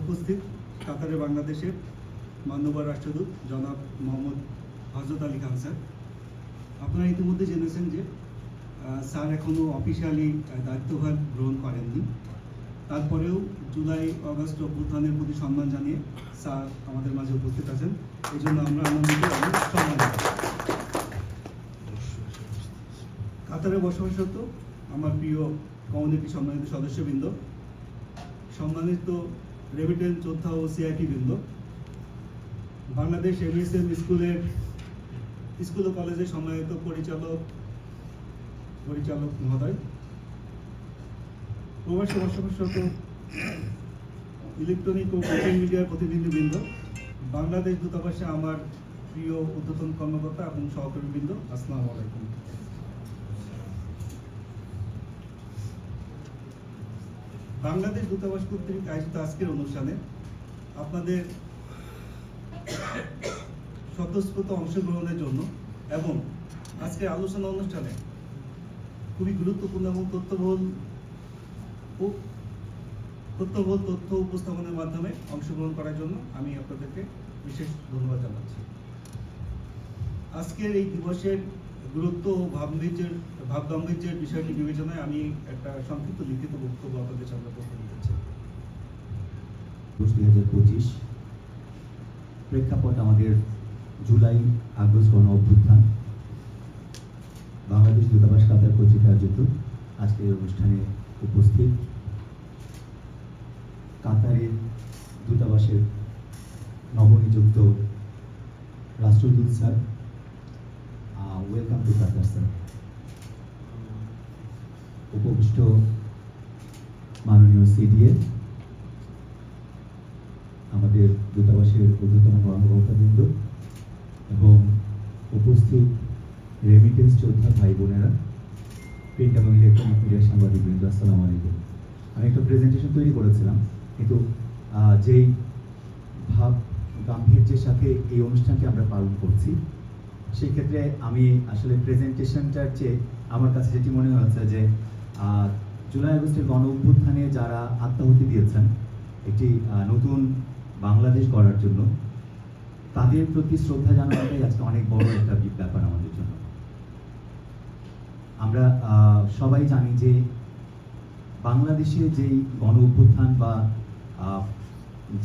উপস্থিত কাতারে বাংলাদেশের মান্যবর রাষ্ট্রদূত জনাব মোহাম্মদ হজরত আলী খান স্যার। আপনারা ইতিমধ্যে জেনেছেন যে স্যার এখনও অফিসিয়ালি দায়িত্বভার গ্রহণ করেননি। তারপরেও জুলাই, অগস্ট অভ্যুত্থানের প্রতি সম্মান জানিয়ে স্যার আমাদের মাঝে উপস্থিত আছেন। এই জন্য আমরা আনন্দিত এবং সম্মানিত। কাতারে বসবাসরত আমার প্রিয় কমিউনিটি সম্মানিত সদস্যবৃন্দ সম্মানিত রেমিটেন্স যোদ্ধা ও সিআইটি বৃন্দ, বাংলাদেশ এমএসএম স্কুলের, স্কুল ও কলেজের সম্মানিত পরিচালক পরিচালক মহোদয়, প্রবাসী বসবাসরত ইলেকট্রনিক ও সোশ্যাল মিডিয়ার প্রতিনিধিবৃন্দ, বাংলাদেশ দূতাবাসে আমার প্রিয় ঊর্ধ্বতন কর্মকর্তা এবং সহকর্মীবৃন্দ, আসসালামু আলাইকুম। বাংলাদেশ দূতাবাস কর্তৃক আয়োজিত আজকের অনুষ্ঠানে আপনাদের স্বতঃস্ফূর্ত অংশগ্রহণের জন্য এবং আজকের আলোচনা অনুষ্ঠানে খুবই গুরুত্বপূর্ণ এবং তথ্যবহুল তথ্যবহুল তথ্য উপস্থাপনের মাধ্যমে অংশগ্রহণ করার জন্য আমি আপনাদেরকে বিশেষ ধন্যবাদ জানাচ্ছি। আজকের এই দিবসের গুরুত্ব ও ভাবগাম্ভীর্যের ভাবগাম্ভীর্যের বিষয়টি বিবেচনায় আমি একটা সংক্ষিপ্ত লিখিত বক্তব্য আপনাদের সামনে উপস্থাপন করছি দুই হাজার পঁচিশ। প্রেক্ষাপট আমাদের জুলাই আগস্ট গণ অভ্যুত্থান। বাংলাদেশ দূতাবাস কাতার কর্তৃক আয়োজিত। আজকের এই অনুষ্ঠানে উপস্থিত কাতারের দূতাবাসের নবনিযুক্ত রাষ্ট্রদূত sir welcome to Qatar sir উপবিষ্ট মাননীয় সিডিএ, আমাদের দূতাবাসের ঊর্ধ্বতন কর্মকর্তাবৃন্দ এবং উপস্থিত রেমিটেন্স যোদ্ধা ভাই বোনেরা প্রিন্ট এবং ইলেকট্রনিক মিডিয়ার সাংবাদিকবৃন্দ, আসসালামু আলাইকুম। আমি একটা প্রেজেন্টেশন তৈরি করেছিলাম, কিন্তু যেই ভাব গাম্ভীর্যের সাথে এই অনুষ্ঠানটি আমরা পালন করছি সেক্ষেত্রে আমি আসলে প্রেজেন্টেশনটার চেয়ে আমার কাছে যেটি মনে হয়েছে যে জুলাই আগস্টের গণ অভ্যুত্থানে যারা আত্মাহুতি দিয়েছেন একটি নতুন বাংলাদেশ গড়ার জন্য, তাদের প্রতি শ্রদ্ধা জানানোটাই আজকে অনেক বড় একটা ব্যাপার আমাদের জন্য। আমরা সবাই জানি যে বাংলাদেশে যেই গণ অভ্যুত্থান বা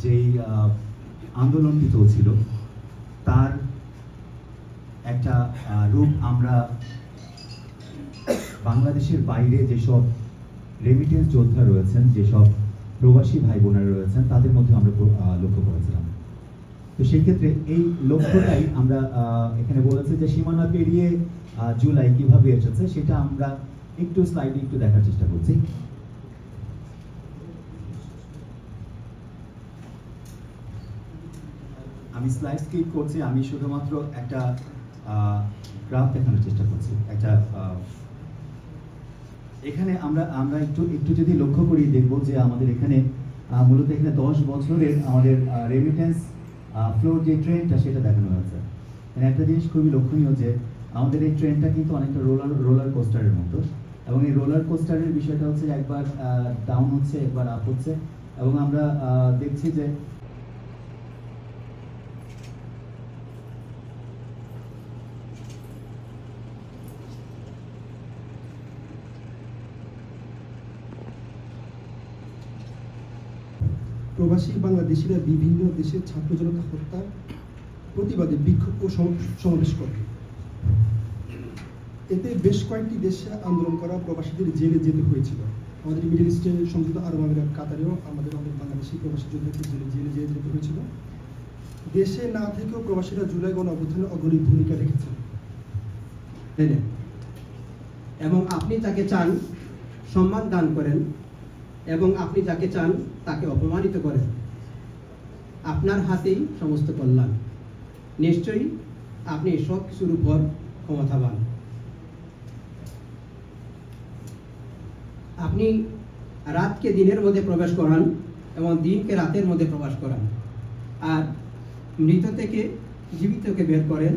যেই আন্দোলনটি চলছিল, তার একটা রূপ আমরা বাংলাদেশের বাইরে যেসব রেমিটেন্স যোদ্ধা রয়েছেন, যেসব প্রবাসী ভাই বোনেরা রয়েছেন, তাদের মধ্যে আমরা লক্ষ্য করেছিলাম। তো সেক্ষেত্রে এই লক্ষ্যটাই আমরা এখানে বলেছে যে সীমানা পেরিয়ে জুলাই কীভাবে এসেছে সেটা আমরা একটু স্লাইডে একটু দেখার চেষ্টা করছি। আমি স্লাইড স্কিপ করছি, আমি শুধুমাত্র একটা গ্রাফ দেখানোর চেষ্টা করছি, একটা এখানে আমরা আমরা একটু একটু যদি লক্ষ্য করি, দেখব যে আমাদের এখানে মূলত এখানে দশ বছরের আমাদের রেমিটেন্স ফ্লোর যে ট্রেনটা সেটা দেখানো হয়েছে। এখানে একটা জিনিস খুবই লক্ষণীয় যে আমাদের এই ট্রেনটা কিন্তু অনেকটা রোলার রোলার কোস্টারের মতো। এবং এই রোলার কোস্টারের বিষয়টা হচ্ছে একবার ডাউন হচ্ছে, একবার আপ হচ্ছে। এবং আমরা দেখছি যে প্রবাসী বাংলাদেশিরা বিভিন্ন দেশের ছাত্র জনতা হত্যার প্রতিবাদে বিক্ষোভ ও সম- সমাবেশ করে। এতে বেশ কয়েকটি দেশে আন্দোলন করা প্রবাসীদের জেলে যেতে হয়েছিল। আমাদের মিডল ইস্টে সংযুক্ত আরব আমিরাত, কাতারেও আমাদের অনেক বাংলাদেশি প্রবাসী যোদ্ধাকে জেলে জেলে জেলে যেতে হয়েছিল। দেশে না থেকেও প্রবাসীরা জুলাই গণ অগ্রণী ভূমিকা রেখেছেন। এবং আপনি তাকে চান, সম্মান দান করেন। এবং আপনি যাকে চান তাকে অপমানিত করেন। আপনার হাতেই সমস্ত কল্যাণ। নিশ্চয়ই আপনি সব কিছুর উপর ক্ষমতাবান। আপনি রাতকে দিনের মধ্যে প্রবেশ করান এবং দিনকে রাতের মধ্যে প্রবেশ করান। আর মৃত থেকে জীবিতকে বের করেন